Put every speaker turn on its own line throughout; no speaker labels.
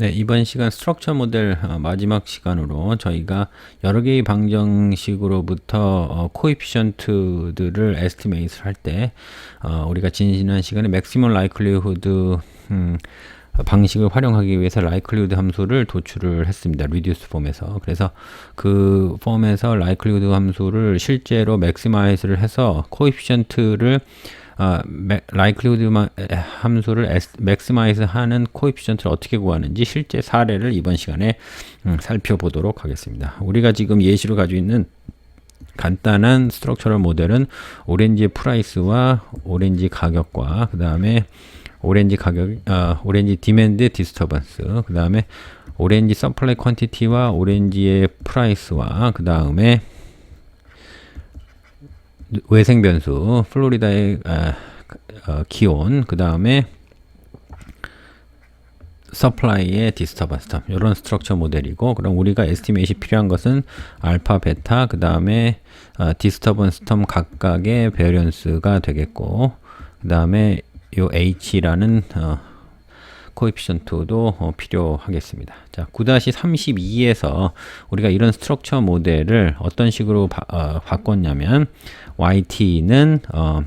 네, 이번 시간 스트럭처 모델 어, 마지막 시간으로 저희가 여러 개의 방정식으로부터 어, 코에피션트들을 에스티메이트를 할때 어, 우리가 지난 시간에 맥시멈 라이클리후드 음, 방식을 활용하기 위해서 라이클리후드 함수를 도출을 했습니다. 리듀스 폼에서. 그래서 그 폼에서 라이클리후드 함수를 실제로 맥시마이즈를 해서 코에피션트를 어, likelihood 함수를 maximize 하는 코에피션트를 어떻게 구하는지 실제 사례를 이번 시간에 음, 살펴보도록 하겠습니다. 우리가 지금 예시로 가지고 있는 간단한 스트럭처럴 모델은 오렌지 프라이스와 오렌지 가격과 그 다음에 오렌지 가격, 어, 오렌지 디맨드 디스터번스, 그 다음에 오렌지 서플라이 퀀티티와 오렌지의 프라이스와 그 다음에 외생 변수, 플로리다의 아, 어, 기온, 그 다음에 서플라이의 디스터번스 텀 이런 스트럭처 모델이고 그럼 우리가 에스티메이시 필요한 것은 알파, 베타 그 다음에 어, 디스터번스 텀 각각의 베리언스가 되겠고 그 다음에 요 h라는 어, 코에피션트도 어, 필요하겠습니다. 자, 9-32에서 우리가 이런 스트럭처 모델을 어떤 식으로 바, 어, 바꿨냐면 yt는 어,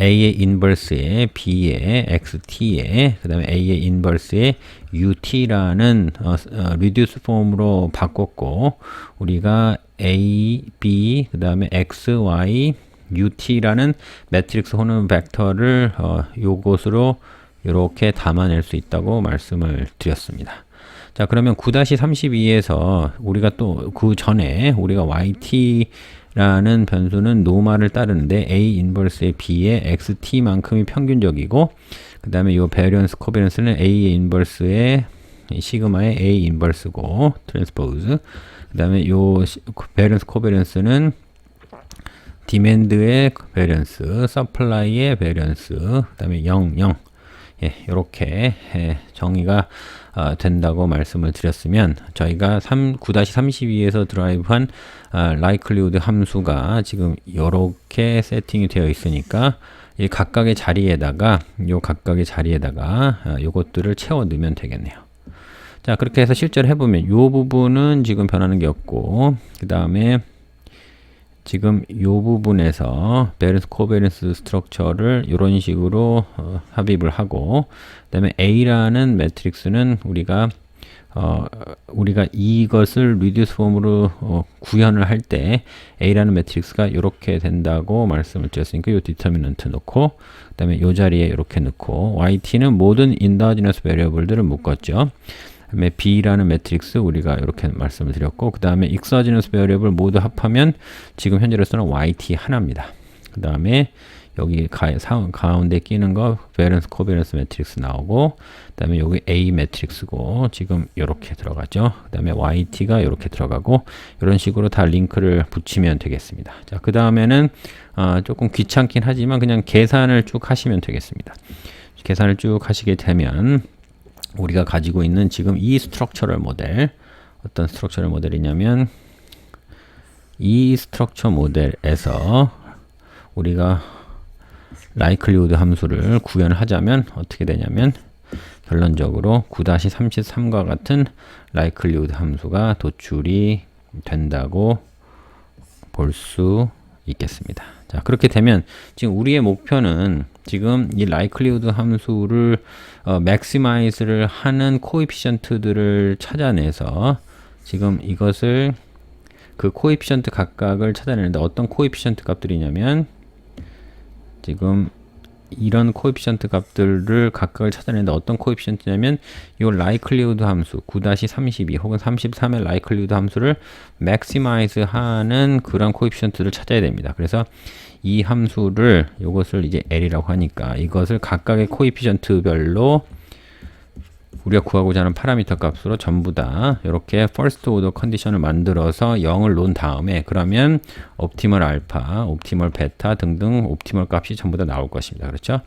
a의 인버스에 b의 xt에 그 다음에 a의 인버스에 ut라는 어, 어, 리듀스 폼으로 바꿨고 우리가 a, b 그 다음에 x, y, ut라는 매트릭스 호는 벡터를 어, 요것으로 이렇게 담아낼 수 있다고 말씀을 드렸습니다. 자, 그러면 9-32에서 우리가 또 그 전에 우리가 yt라는 변수는 노말을 따르는데 a 인버스의 b의 xt만큼이 평균적이고 그 다음에 이 베리언스 코베런스는 a의 인버스의 시그마의 a 인버스고 트랜스포즈 그 다음에 요 베리언스 코베런스는 디맨드의 베리언스, 서플라이의 베리언스, 그 다음에 0, 0 예, 이렇게 예, 정의가 어, 된다고 말씀을 드렸으면 저희가 3, 9-32에서 드라이브한 어, likelihood 함수가 지금 이렇게 세팅이 되어 있으니까 이 각각의 자리에다가 요 각각의 자리에다가 어, 요것들을 채워 넣으면 되겠네요. 자 그렇게 해서 실제로 해보면 요 부분은 지금 변하는 게 없고 그 다음에 지금 이 부분에서 베렌스 코베렌스 스트럭처를 이런 식으로 어, 합입을 하고 그다음에 A라는 매트릭스는 우리가 어, 우리가 이것을 리듀스 폼으로 어, 구현을 할 때 A라는 매트릭스가 이렇게 된다고 말씀을 드렸으니까 이 디터미넌트 넣고 그 다음에 이 자리에 이렇게 넣고 YT는 모든 인더지너스 베리어블들을 묶었죠. 다음에 B라는 매트릭스 우리가 이렇게 말씀을 드렸고 그 다음에 익서지너스 베어리블 모두 합하면 지금 현재로서는 YT 하나입니다. 그 다음에 여기 가, 사, 가운데 끼는 거 베런스 코베런스 매트릭스 나오고 그 다음에 여기 A 매트릭스고 지금 이렇게 들어가죠. 그 다음에 YT가 이렇게 들어가고 이런 식으로 다 링크를 붙이면 되겠습니다. 자, 그 다음에는 어, 조금 귀찮긴 하지만 그냥 계산을 쭉 하시면 되겠습니다. 계산을 쭉 하시게 되면 우리가 가지고 있는 지금 이 스트럭처럴 모델 어떤 스트럭처럴 모델이냐면 이 스트럭처 모델에서 우리가 라이클리우드 함수를 구현하자면 어떻게 되냐면 결론적으로 9-33과 같은 라이클리우드 함수가 도출이 된다고 볼 수 있겠습니다. 자, 그렇게 되면 지금 우리의 목표는 지금 이 likelihood 함수를 어, maximize를 하는 코에피션트들을 찾아내서 지금 이것을 그 코에피션트 각각을 찾아내는데 어떤 코에피션트 값들이냐면 지금 이런 코에피션트 값들을 각각을 찾아내는데 어떤 코에피션트냐면 이 likelihood 함수 9-32 혹은 33의 likelihood 함수를 maximize 하는 그런 코에피션트를 찾아야 됩니다. 그래서 이 함수를 이것을 이제 L이라고 하니까 이것을 각각의 코에피션트별로 우리가 구하고자 하는 파라미터 값으로 전부 다 이렇게 first order 컨디션을 만들어서 0을 놓은 다음에 그러면 옵티멀 알파, 옵티멀 베타 등등 옵티멀 값이 전부 다 나올 것입니다. 그렇죠?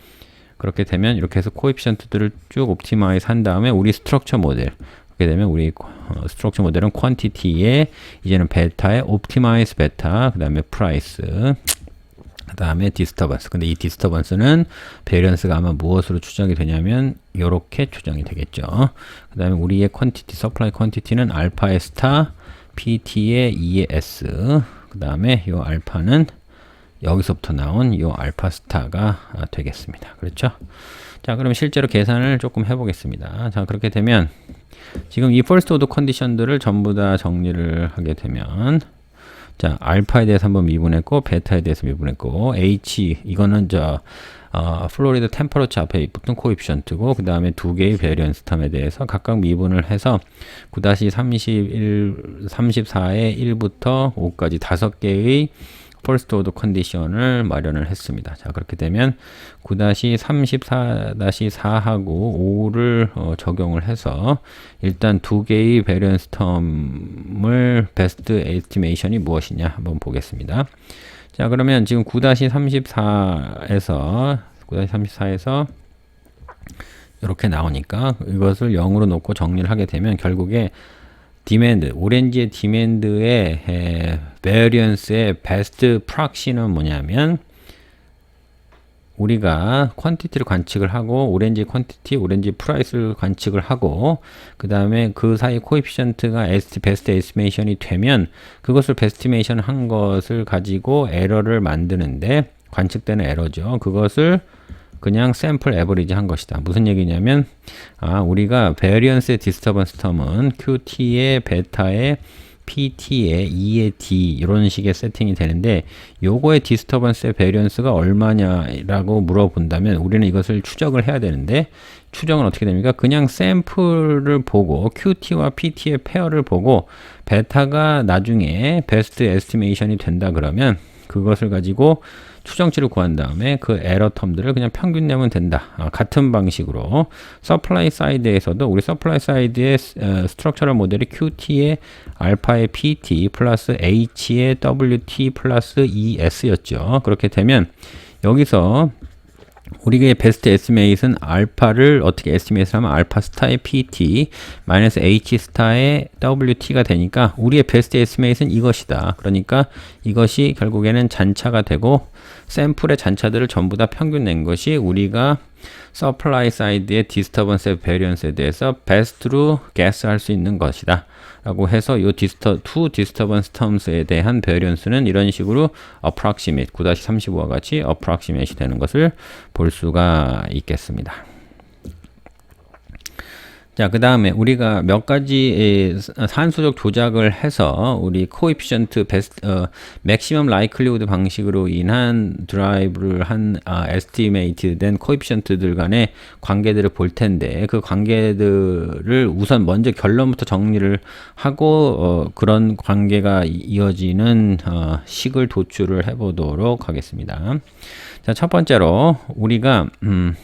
그렇게 되면 이렇게 해서 코에피션트들을 쭉 옵티마이즈 한 다음에 우리 스트럭처 모델 그렇게 되면 우리 어, 스트럭처 모델은 퀀티티에 이제는 베타에 옵티마이즈 베타 그 다음에 프라이스 그 다음에 디스터번스. 근데 이 디스터번스는 베리언스가 아마 무엇으로 추정이 되냐면 이렇게 추정이 되겠죠. 그 다음에 우리의 퀀티티, 서플라이 퀀티티는 알파의 스타, PT의 2의 S. 그 다음에 이 알파는 여기서부터 나온 이 알파 스타가 아, 되겠습니다. 그렇죠? 자, 그럼 실제로 계산을 조금 해보겠습니다. 자, 그렇게 되면 지금 이 퍼스트 오더 컨디션들을 전부 다 정리를 하게 되면 자, 알파에 대해서 한번 미분했고 베타에 대해서 미분했고 H 이거는 저 어, 플로리다 템퍼러처 앞에 붙은 코에피션트고 그 다음에 두 개의 베리언스 텀에 대해서 각각 미분을 해서 9-31 34의 1부터 5까지 다섯 개의 퍼스트 오더 컨디션을 마련을 했습니다. 자, 그렇게 되면 9-34-4하고 5를 어, 적용을 해서 일단 두 개의 베리언스 텀을 베스트 에스티메이션이 무엇이냐 한번 보겠습니다. 자, 그러면 지금 9-34에서 9-34에서 이렇게 나오니까 이것을 0으로 놓고 정리를 하게 되면 결국에 디맨드, 오렌지의 디맨드의 에, 베리언스의 베스트 프락시는 뭐냐면 우리가 퀀티티를 관측을 하고 오렌지 퀀티티, 오렌지 프라이스를 관측을 하고 그 다음에 그 사이 코에피션트가 에스티 베스트 에스티메이션이 되면 그것을 베스티메이션 한 것을 가지고 에러를 만드는데 관측되는 에러죠. 그것을 그냥 샘플 에버리지 한 것이다. 무슨 얘기냐면 아 우리가 베리언스의 디스터번스 텀은 QT의 베타의 PT의 2의 D 이런 식의 세팅이 되는데 요거의 디스터번스의 베리언스가 얼마냐라고 물어본다면 우리는 이것을 추적을 해야 되는데 추정은 어떻게 됩니까? 그냥 샘플을 보고 QT와 PT의 페어를 보고 베타가 나중에 베스트 에스티메이션이 된다 그러면 그것을 가지고 추정치를 구한 다음에 그 에러 텀들을 그냥 평균 내면 된다. 아, 같은 방식으로 서플라이 사이드에서도 우리 서플라이 사이드의 스트럭처럴 모델이 QT의 알파의 PT 플러스 H의 WT 플러스 ES였죠. 그렇게 되면 여기서 우리의 베스트 에스티메이트는 알파를 어떻게 에스티메이트 하면 알파 스타의 PT 마이너스 H 스타의 WT가 되니까 우리의 베스트 에스티메이트는 이것이다. 그러니까 이것이 결국에는 잔차가 되고 샘플의 잔차들을 전부 다 평균 낸 것이 우리가 서플라이 사이드의 디스터번스 베리언스에 대해서 베스트로 게스할 수 있는 것이다. 라고 해서 이 디스터 투 디스터번스 텀스에 대한 베리언스는 이런 식으로 approximate 9-35와 같이 approximate이 되는 것을 볼 수가 있겠습니다. 자, 그 다음에 우리가 몇 가지 산수적 조작을 해서 우리 코에피션트 베스트, 어, 맥시멈 라이클리우드 방식으로 인한 드라이브를 한 아, 에스티메이트 된 코에피션트들 간의 관계들을 볼 텐데 그 관계들을 우선 먼저 결론부터 정리를 하고 어, 그런 관계가 이어지는 어, 식을 도출을 해보도록 하겠습니다. 자, 첫 번째로 우리가 음,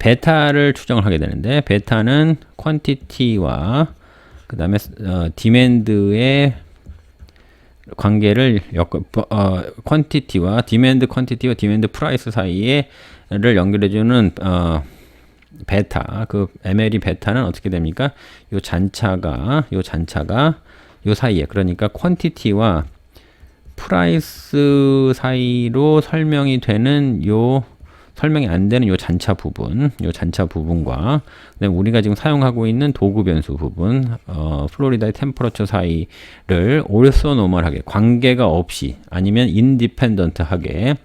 베타를 추정을 하게 되는데 베타는 퀀티티와 그 다음에 어, 디맨드의 관계를 엮어 어, 퀀티티와 디맨드 퀀티티와 디맨드 프라이스 사이에를 연결해주는 어, 베타 그 ML이 베타는 어떻게 됩니까? 요 잔차가 요 잔차가 요 사이에 그러니까 퀀티티와 프라이스 사이로 설명이 되는 요 설명이 안 되는 요 잔차 부분, 요 잔차 부분과 그다음에 우리가 지금 사용하고 있는 도구 변수 부분, 어, 플로리다의 템퍼러처 사이를 올소노멀하게 관계가 없이 아니면 인디펜던트하게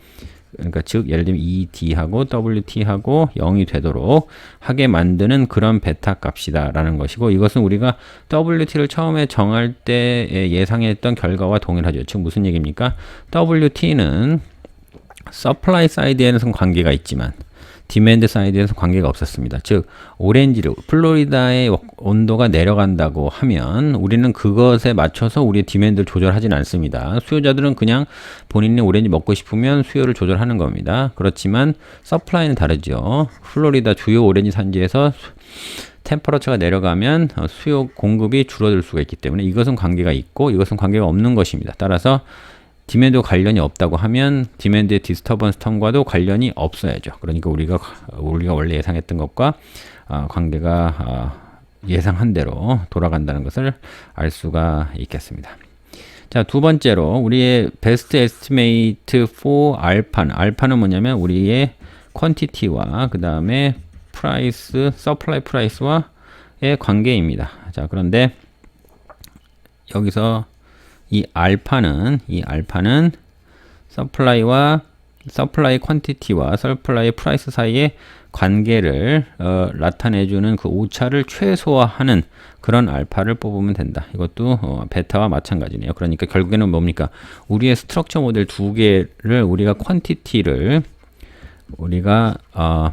그러니까 즉 예를 들면 ED하고 WT하고 0이 되도록 하게 만드는 그런 베타 값이다라는 것이고 이것은 우리가 WT를 처음에 정할 때 예상했던 결과와 동일하죠. 즉 무슨 얘기입니까? WT는 서플라이 사이드에는 관계가 있지만 디맨드 사이드에서 관계가 없었습니다. 즉 오렌지를 플로리다의 온도가 내려간다고 하면 우리는 그것에 맞춰서 우리의 디맨드를 조절하지는 않습니다. 수요자들은 그냥 본인이 오렌지 먹고 싶으면 수요를 조절하는 겁니다. 그렇지만 서플라이는 다르죠. 플로리다 주요 오렌지 산지에서 템퍼러처가 내려가면 수요 공급이 줄어들 수가 있기 때문에 이것은 관계가 있고 이것은 관계가 없는 것입니다. 따라서 디맨드 관련이 없다고 하면 디맨드의 디스터번스 텀과도 관련이 없어야죠. 그러니까 우리가 우리가 원래 예상했던 것과 어, 관계가 어, 예상한 대로 돌아간다는 것을 알 수가 있겠습니다. 자, 두 번째로 우리의 베스트 에스티메이트 for 알파는 알파는 뭐냐면 우리의 퀀티티와 그다음에 프라이스, 서플라이 프라이스와의 관계입니다. 자, 그런데 여기서 이 알파는 이 알파는 서플라이와 서플라이 퀀티티와 서플라이 프라이스 사이의 관계를 어, 나타내주는 그 오차를 최소화하는 그런 알파를 뽑으면 된다. 이것도 어, 베타와 마찬가지네요. 그러니까 결국에는 뭡니까? 우리의 스트럭처 모델 두 개를 우리가 퀀티티를 우리가 어,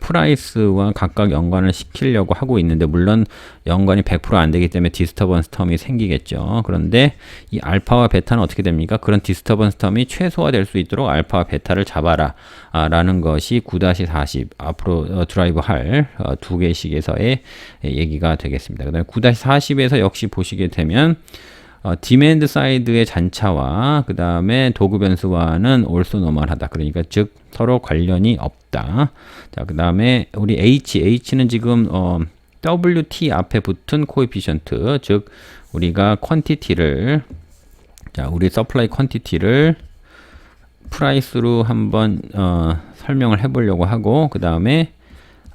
프라이스와 각각 연관을 시키려고 하고 있는데 물론 연관이 100%안 되기 때문에 디스터번스 텀이 생기겠죠. 그런데 이 알파와 베타는 어떻게 됩니까? 그런 디스터번스 텀이 최소화될 수 있도록 알파와 베타를 잡아라 아, 라는 것이 9-40 앞으로 어, 드라이브 할 두 개씩에서의 얘기가 되겠습니다. 그다음에 9-40에서 역시 보시게 되면 어, 디맨드 사이드의 잔차와 그 다음에 도구 변수와는 올소 노멀하다. 그러니까 즉 서로 관련이 없다. 자, 그 다음에 우리 H, H는 지금 어, WT 앞에 붙은 코에피션트, 즉 우리가 퀀티티를 자, 우리 서플라이 퀀티티를 프라이스로 한번 어, 설명을 해보려고 하고 그 다음에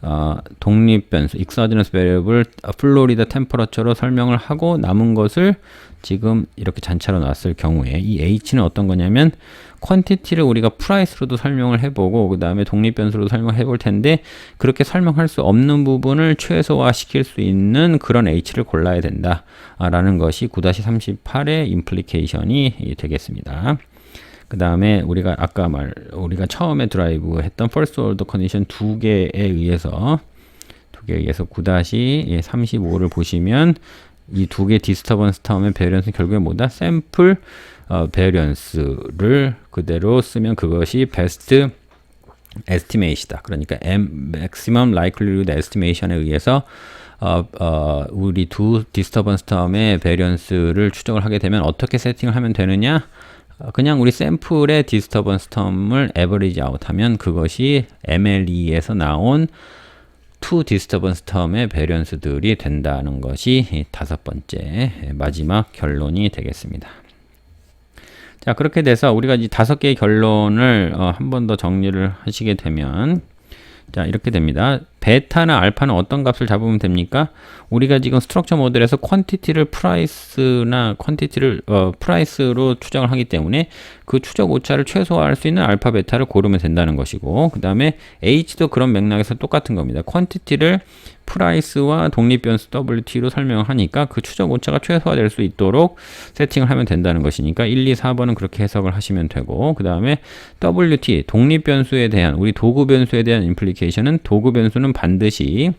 어, 독립 변수, 익사지너스 베리어블 플로리다 템퍼러처로 설명을 하고 남은 것을 지금 이렇게 잔차로 놨을 경우에 이 h는 어떤 거냐면 퀀티티를 우리가 프라이스로도 설명을 해보고 그 다음에 독립 변수로 설명을 해볼 텐데 그렇게 설명할 수 없는 부분을 최소화 시킬 수 있는 그런 h를 골라야 된다 라는 것이 9-38의 임플리케이션이 되겠습니다. 그 다음에 우리가 아까 말 우리가 처음에 드라이브 했던 first order condition 두 개에 의해서 두 개에 의해서 9-35를 보시면 이 두 개 디스터번스 텀의 베리언스는 결국에 뭐다? 샘플 어, 베리언스를 그대로 쓰면 그것이 베스트 에스티메이시다. 그러니까 M maximum likelihood estimation에 의해서 어, 어, 우리 두 디스터번스 텀의 베리언스를 추정을 하게 되면 어떻게 세팅을 하면 되느냐? 어, 그냥 우리 샘플의 디스터번스 텀을 에버리지 아웃하면 그것이 MLE에서 나온 투 디스터번스 텀의 베리언스들이 된다는 것이 다섯 번째 마지막 결론이 되겠습니다. 자 그렇게 돼서 우리가 이 다섯 개의 결론을 어, 한번 더 정리를 하시게 되면 자 이렇게 됩니다. 베타나 알파는 어떤 값을 잡으면 됩니까? 우리가 지금 스트럭처 모델에서 퀀티티를 프라이스나 퀀티티를 어, 프라이스로 추정을 하기 때문에 그 추적 오차를 최소화할 수 있는 알파 베타를 고르면 된다는 것이고 그 다음에 H도 그런 맥락에서 똑같은 겁니다. 퀀티티를 프라이스와 독립변수 WT로 설명을 하니까 그 추적 오차가 최소화될 수 있도록 세팅을 하면 된다는 것이니까 1, 2, 4번은 그렇게 해석을 하시면 되고 그 다음에 WT 독립변수에 대한 우리 도구 변수에 대한 임플리케이션은 도구 변수는 반드시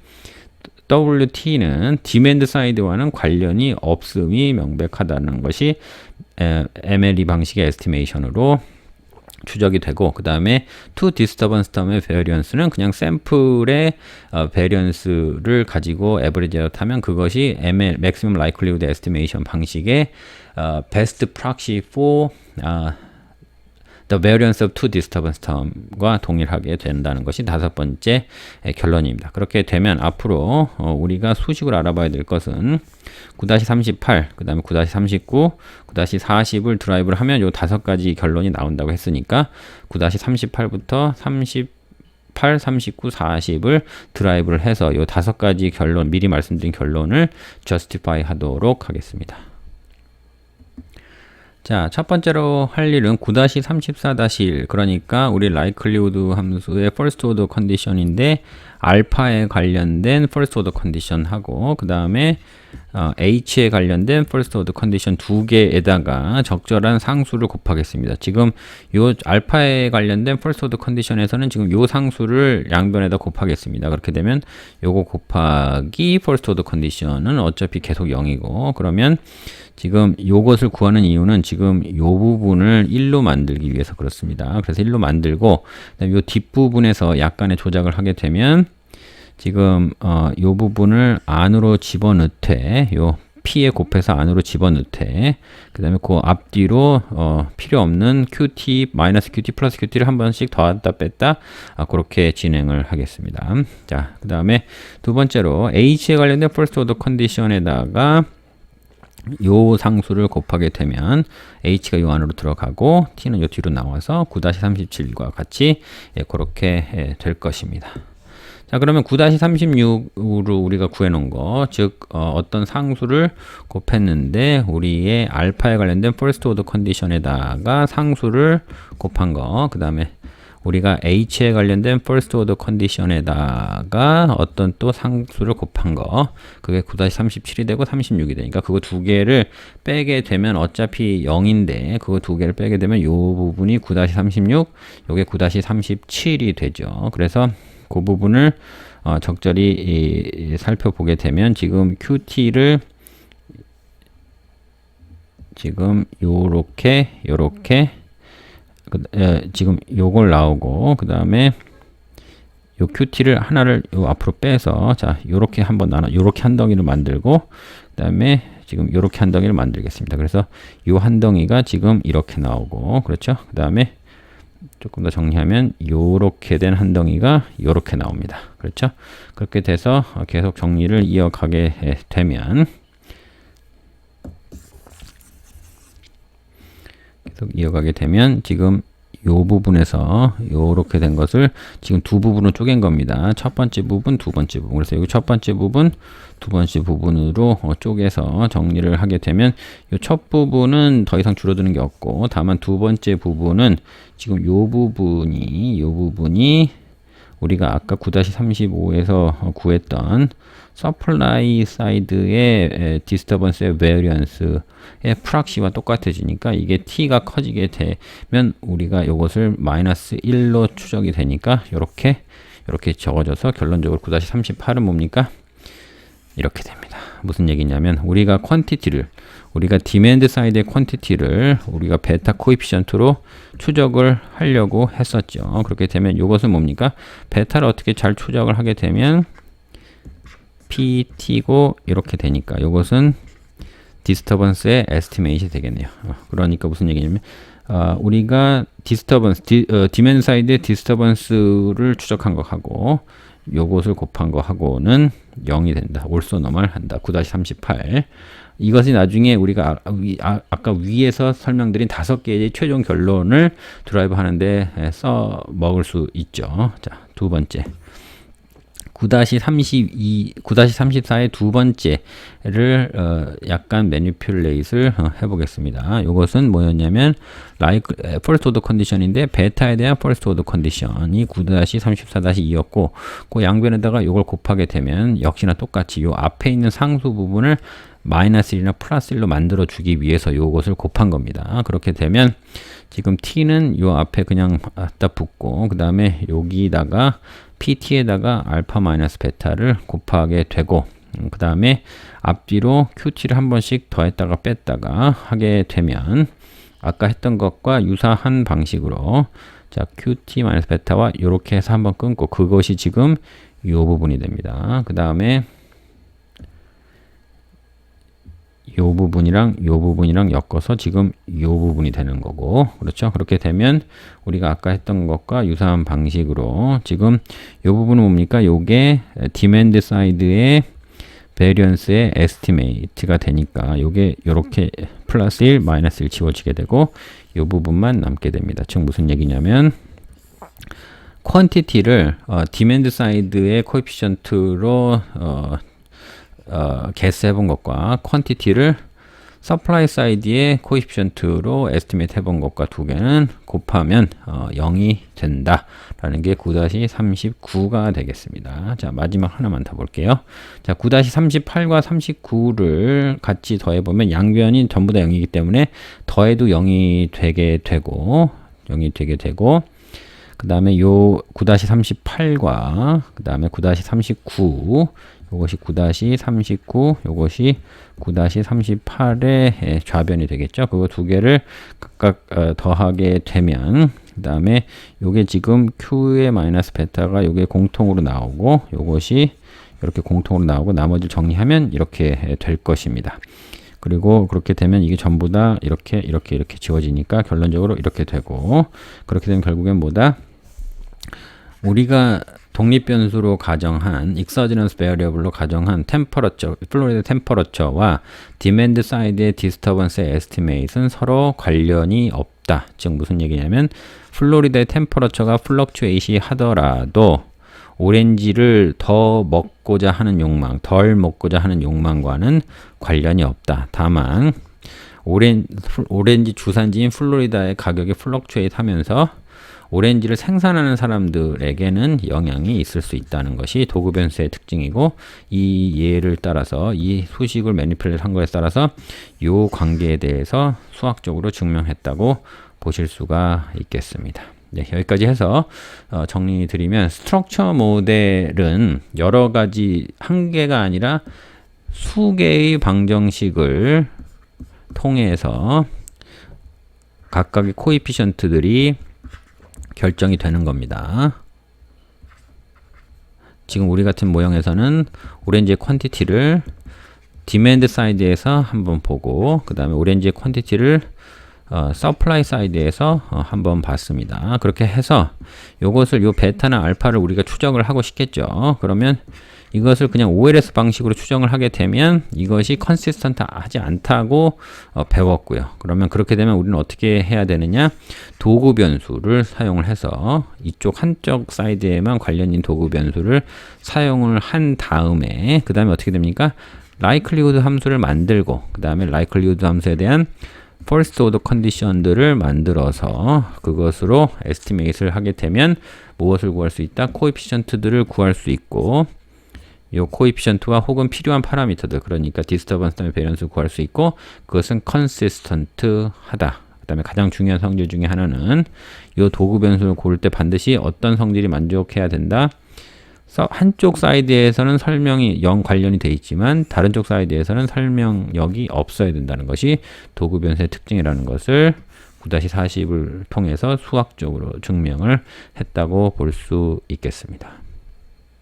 WT는 디맨드 사이드와는 관련이 없음이 명백하다는 것이 MLE 방식의 에스티메이션으로 추적이 되고 그 다음에 투 디스터번스 텀의 베리언스는 그냥 샘플의 어, 베리언스를 가지고 에버리지로 타면 그것이 ML maximum likelihood estimation 방식의 어, proxy for 어, the variance of two disturbance term과 동일하게 된다는 것이 다섯 번째 결론입니다. 그렇게 되면 앞으로 어, 우리가 수식을 알아봐야 될 것은 9-38, 그 다음에 9-39, 9-40을 드라이브를 하면 요 다섯 가지 결론이 나온다고 했으니까 9-38부터 30 8, 39, 40을 드라이브를 해서 요 다섯 가지 결론, 미리 말씀드린 결론을 justify 하도록 하겠습니다. 자, 첫 번째로 할 일은 9-34-1 그러니까 우리 likelihood 함수의 first order condition인데 알파에 관련된 first order condition 하고 그 다음에 어, h에 관련된 first order condition 두 개에다가 적절한 상수를 곱하겠습니다. 지금 요 알파에 관련된 first order condition에서는 지금 요 상수를 양변에다 곱하겠습니다. 그렇게 되면 요거 곱하기 first order condition은 어차피 계속 0이고 그러면 지금 요것을 구하는 이유는 지금 요 부분을 1로 만들기 위해서 그렇습니다. 그래서 1로 만들고 요 뒷부분에서 약간의 조작을 하게 되면 지금 어, 요 부분을 안으로 집어넣되 요 P에 곱해서 안으로 집어넣되 그 다음에 그 앞뒤로 어, 필요 없는 QT 마이너스 QT 플러스 QT를 한 번씩 더했다 뺐다 아, 그렇게 진행을 하겠습니다. 자, 그 다음에 두 번째로 H에 관련된 first order condition에다가 요 상수를 곱하게 되면 h가 요 안으로 들어가고 t는 요 뒤로 나와서 9-37과 같이 예, 그렇게 예, 될 것입니다. 자 그러면 9-36으로 우리가 구해놓은 거, 즉 어, 떤 상수를 곱했는데 우리의 알파에 관련된 first order 컨디션에다가 상수를 곱한 거, 그 다음에 우리가 h에 관련된 first order 컨디션에다가 어떤 또 상수를 곱한 거 그게 9-37이 되고 36이 되니까 그거 두 개를 빼게 되면 어차피 0인데 그거 두 개를 빼게 되면 요 부분이 9-36 요게 9-37이 되죠. 그래서 그 부분을 어, 적절히 이, 살펴보게 되면 지금 QT를 지금 요렇게 요렇게 그, 에, 지금 요걸 나오고 그 다음에 요 QT를 하나를 요 앞으로 빼서 자 요렇게 한번 나눠 요렇게 한 덩이를 만들고 그 다음에 지금 요렇게 한 덩이를 만들겠습니다. 그래서 요 한 덩이가 지금 이렇게 나오고 그렇죠? 그 다음에 조금 더 정리하면 요렇게 된 한 덩이가 요렇게 나옵니다 그렇죠 그렇게 돼서 계속 정리를 이어가게 되면 계속 이어가게 되면 지금 요 부분에서 요렇게 된 것을 지금 두 부분으로 쪼갠 겁니다. 첫 번째 부분, 두 번째 부분. 그래서 여기 첫 번째 부분, 두 번째 부분으로 어, 쪼개서 정리를 하게 되면 요첫 부분은 더 이상 줄어드는 게 없고 다만 두 번째 부분은 지금 요 부분이 요 부분이 우리가 아까 9-35에서 구했던 서플라이 사이드의 디스터번스의 베리언스의 프락시와 똑같아지니까 이게 t가 커지게 되면 우리가 이것을 마이너스 1로 추적이 되니까 이렇게 이렇게 적어져서 결론적으로 9-38은 뭡니까? 이렇게 됩니다. 무슨 얘기냐면 우리가 퀀티티를 우리가 디맨드 사이드의 퀀티티를 우리가 베타 코이피션트로 추적을 하려고 했었죠. 그렇게 되면 이것은 뭡니까? 베타를 어떻게 잘 추적을 하게 되면 PT고 이렇게 되니까 이것은 디스터번스의 에스티메이트이 되겠네요. 어, 그러니까 무슨 얘기냐면 어, 우리가 디스터번스 디, 어, 디맨드 사이드의 디스터번스를 추적한 것하고 요것을 곱한 거하고는 0이 된다. 올소 너멀 한다. 9-38. 이것이 나중에 우리가 아, 위, 아, 까 위에서 설명드린 다섯 개의 최종 결론을 드라이브 하는데 써 먹을 수 있죠. 자, 두 번째. 9-32, 9-34의 두 번째를 어, 약간 매니퓰레이트를 어, 해보겠습니다. 이것은 뭐였냐면 like first order condition인데 베타에 대한 first order condition이 9-34-2였고 그 양변에다가 이걸 곱하게 되면 역시나 똑같이 이 앞에 있는 상수 부분을 마이너스 1이나 플러스 1로 만들어 주기 위해서 이것을 곱한 겁니다. 그렇게 되면 지금 t는 요 앞에 그냥 갖다 붙고 그 다음에 여기다가 pt에다가 알파 마이너스 베타를 곱하게 되고 음, 그 다음에 앞뒤로 qt를 한 번씩 더했다가 뺐다가 하게 되면 아까 했던 것과 유사한 방식으로 자 qt 마이너스 베타와 이렇게 해서 한번 끊고 그것이 지금 이 부분이 됩니다. 그 다음에 요 부분이랑 요 부분이랑 엮어서 지금 요 부분이 되는 거고. 그렇죠? 그렇게 되면 우리가 아까 했던 것과 유사한 방식으로 지금 요 부분은 뭡니까? 요게 디맨드 사이드의 베리언스의 에스티메이트가 되니까 요게 요렇게 플러스 1 마이너스 1 지워지게 되고 요 부분만 남게 됩니다. 즉 무슨 얘기냐면 퀀티티를 어, 디맨드 사이드의 코에피션트로 어, 어, 개스 해본 것과 퀀티티를 서플라이 사이드의 코이피션트로 에스티메이트 해본 것과 두 개는 곱하면 어, 0이 된다 라는 게 9-39가 되겠습니다. 자 마지막 하나만 더 볼게요. 자 9-38과 39를 같이 더해보면 양변이 전부 다 0이기 때문에 더해도 0이 되게 되고 0이 되게 되고 그 다음에 요 9-38과 그 다음에 9-39 요것이 9-39, 요것이 9-38의 좌변이 되겠죠. 그거 두 개를 각각 어, 더하게 되면 그 다음에 요게 지금 Q의 마이너스 베타가 요게 공통으로 나오고 요것이 이렇게 공통으로 나오고 나머지를 정리하면 이렇게 될 것입니다. 그리고 그렇게 되면 이게 전부 다 이렇게 이렇게 이렇게 지워지니까 결론적으로 이렇게 되고 그렇게 되면 결국엔 뭐다? 우리가 독립변수로 가정한 exogenous variable로 가정한 temperature, 플로리다 템퍼러처와 demand side의 disturbance estimate은 서로 관련이 없다. 즉 무슨 얘기냐면 플로리다의 템퍼러처가 플럭추에이시 하더라도 오렌지를 더 먹고자 하는 욕망, 덜 먹고자 하는 욕망과는 관련이 없다. 다만 오렌, 오렌지 주산지인 플로리다의 가격이 플럭추에이트 하면서 오렌지를 생산하는 사람들에게는 영향이 있을 수 있다는 것이 도구 변수의 특징이고 이 예를 따라서 이 소식을 매니플레이트 한 거에 따라서 이 관계에 대해서 수학적으로 증명했다고 보실 수가 있겠습니다. 네, 여기까지 해서 어, 정리 드리면 스트럭처 모델은 여러 가지 한 개가 아니라 수 개의 방정식을 통해서 각각의 코이피션트들이 결정이 되는 겁니다. 지금 우리 같은 모형에서는 오렌지의 퀀티티를 디맨드 사이드에서 한번 보고 그 다음에 오렌지의 퀀티티를 어, 서플라이 사이드에서 어, 한번 봤습니다. 그렇게 해서 요것을 요 베타나 알파를 우리가 추적을 하고 싶겠죠. 그러면 이것을 그냥 OLS 방식으로 추정을 하게 되면 이것이 컨시스턴트 하지 않다고 어, 배웠고요. 그러면 그렇게 되면 우리는 어떻게 해야 되느냐? 도구 변수를 사용을 해서 이쪽 한쪽 사이드에만 관련인 도구 변수를 사용을 한 다음에 그 다음에 어떻게 됩니까? likelihood 함수를 만들고 그 다음에 likelihood 함수에 대한 first order 컨디션들을 만들어서 그것으로 에스티메이트를 하게 되면 무엇을 구할 수 있다? 코에피션트들을 구할 수 있고 요 코이피션트와 혹은 필요한 파라미터들 그러니까 디스터번스 다음에 베런스 구할 수 있고 그것은 컨시스턴트 하다 그 다음에 가장 중요한 성질 중에 하나는 요 도구 변수를 고를 때 반드시 어떤 성질이 만족해야 된다 한쪽 사이드에서는 설명이 영 관련이 돼 있지만 다른 쪽 사이드에서는 설명력이 없어야 된다는 것이 도구 변수의 특징이라는 것을 9-40을 통해서 수학적으로 증명을 했다고 볼 수 있겠습니다.